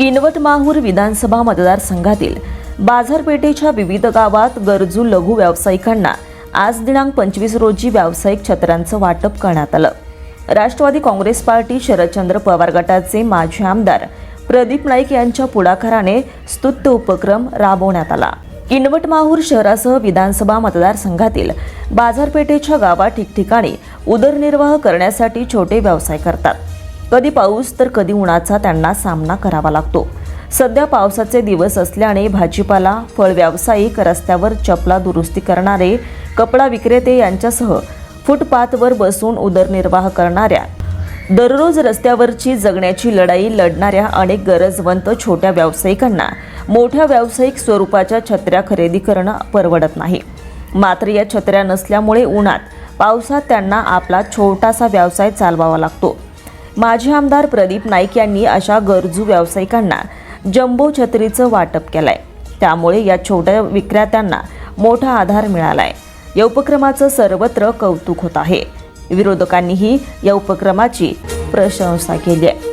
किनवट माहूर विधानसभा मतदारसंघातील बाजारपेठेच्या विविध गावात गरजू लघु व्यावसायिकांना आज दिनांक पंचवीस रोजी व्यावसायिक छत्र्यांचं वाटप करण्यात आलं. राष्ट्रवादी काँग्रेस पार्टी शरदचंद्र पवार गटाचे माजी आमदार प्रदीप नाईक यांच्या पुढाकाराने स्तुत्य उपक्रम राबवण्यात आला. किनवट माहूर शहरासह विधानसभा मतदारसंघातील बाजारपेठेच्या गावात ठिकठिकाणी उदरनिर्वाह करण्यासाठी छोटे व्यवसाय करतात. कधी पाऊस तर कधी उन्हाचा त्यांना सामना करावा लागतो. सध्या पावसाचे दिवस असल्याने भाजीपाला फळ व्यावसायिक रस्त्यावर चपला दुरुस्ती करणारे कपडा विक्रेते यांच्यासह फुटपाथवर बसून उदरनिर्वाह करणाऱ्या दररोज रस्त्यावरची जगण्याची लढाई लढणाऱ्या अनेक गरजवंत छोट्या व्यावसायिकांना मोठ्या व्यावसायिक स्वरूपाच्या छत्र्या खरेदी करणं परवडत नाही. मात्र या छत्र्या नसल्यामुळे उन्हात पावसात त्यांना आपला छोटासा व्यवसाय चालवावा लागतो. माजी आमदार प्रदीप नाईक यांनी अशा गरजू व्यावसायिकांना जम्बो छत्रीचं वाटप केलंय. त्यामुळे या छोट्या विक्रेत्यांना मोठा आधार मिळालाय. या उपक्रमाचं सर्वत्र कौतुक होत आहे. विरोधकांनीही या उपक्रमाची प्रशंसा केली आहे.